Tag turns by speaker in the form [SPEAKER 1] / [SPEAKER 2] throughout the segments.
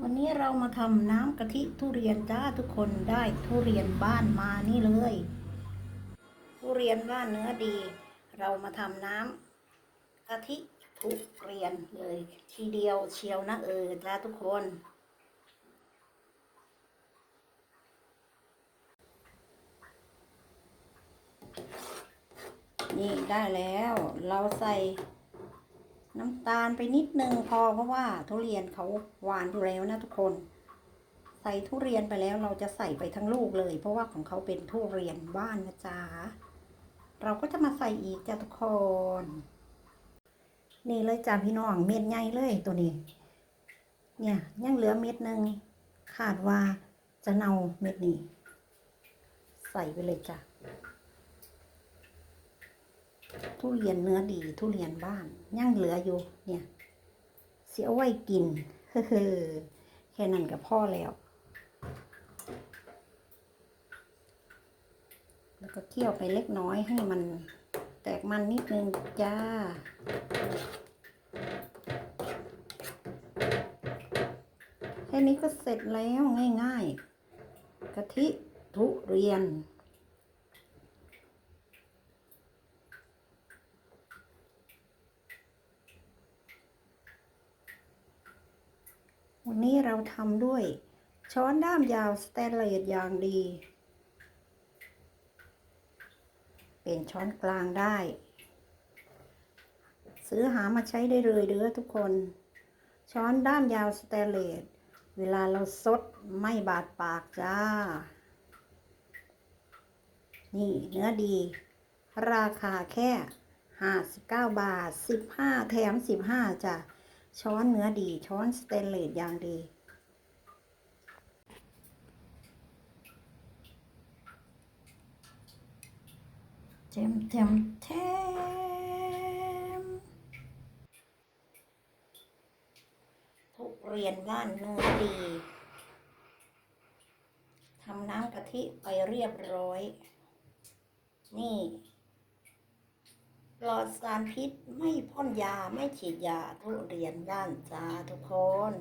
[SPEAKER 1] วันนี้เรามาทำน้ำกะทิทุเรียนจ้าทุกคนได้ทุเรียนบ้านมานี่เลย ทุเรียนบ้านเนื้อดี เรามาทำน้ำกะทิทุเรียนเลย ทีเดียวเชียวนะเออจ้าทุกคน นี่ได้แล้วเราใส่ น้ำตาลไปนิดนึงพอเพราะว่าทุเรียนเขาหวานอยู่แล้วนะทุกคน ใส่ทุเรียนไปแล้วเราจะใส่ไปทั้งลูกเลย เพราะว่าของเขาเป็นทุเรียนบ้านนะจ๊ะเราก็จะมาใส่อีกจ้ะทุกคน นี่เลยจ้าพี่น้องเม็ดใหญ่เลยตัวนี้ เนี่ยยังเหลือเม็ดหนึ่งคาดว่าจะเน่าเม็ดนี้ ใส่ไปเลยจ้ะ ทุเรียนเนื้อดี ทุเรียนบ้านยังเหลืออยู่ เนี่ย เสียไว้กินเฮ้อแค่นั้นกับพ่อแล้ว แล้วก็เคี่ยวไปเล็กน้อยให้มันแตกมันนิดนึงจ้าแค่นี้ก็เสร็จแล้วง่าย ๆ กะทิทุเรียน วันนี้เราทำด้วย ช้อนด้ามยาวสแตนเลสอย่างดี เป็นช้อนกลางได้ ซื้อหามาใช้ได้เลยเด้อทุกคน ช้อนด้ามยาวสแตนเลสเวลาเราซดไม่บาดปากจ้า นี่เนื้อดี ราคาแค่ 59 บาท 15 แถม 15จ้ะ ช้อนเนื้อดี ช้อนสเตนเลสอย่างดีเจมเจมเทมทุเรียนบ้านเนื้อดีทำน้ำกะทิไปเรียบร้อย นี่ ลอดสารพิษไม่พ่นยาไม่ฉีดยาทุเรียนบ้านจ้าทุกคน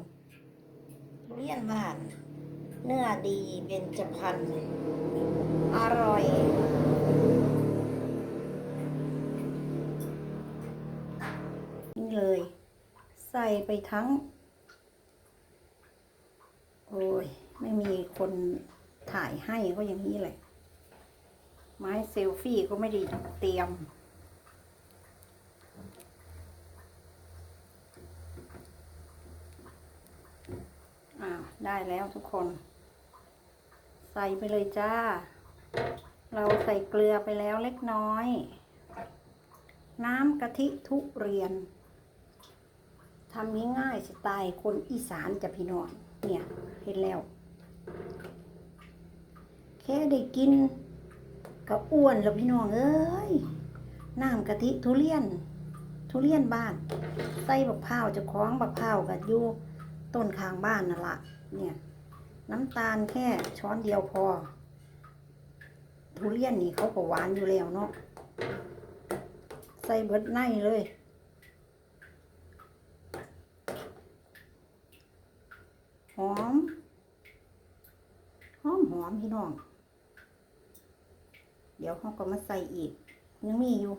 [SPEAKER 1] ทุเรียนบ้าน เนื้อดีเบญจพรรณอร่อยนี่เลย ใส่ไปทั้ง โอ้ย ไม่มีคนถ่ายให้ก็อย่างนี้แหละ ไม้เซลฟี่ก็ไม่ได้เตรียม อ้าได้แล้วทุกคน ใส่ไปเลยจ้า เราใส่เกลือไปแล้วเล็กน้อย น้ำกะทิทุเรียนทำง่ายๆสไตล์คนอีสานจะพี่น้องเนี่ยเห็นแล้ว แค่ได้กินก็อ้วนแล้วพี่น้องเอ้ยน้ำกะทิทุเรียน ทุเรียนบ้าน ใส่บักพร้าวจะคล้องบักพร้าวกับยู ต้นข้างบ้านนั่นละเนี่ยน้ำตาลแค่ช้อนเดียวพอ ทุเรียนนี่เขาก็หวานอยู่แล้วเนาะใส่เบิดในเลย หอม หอมหอมพี่น้อง เดี๋ยวเขาก็มาใส่อีก ยังมีอยู่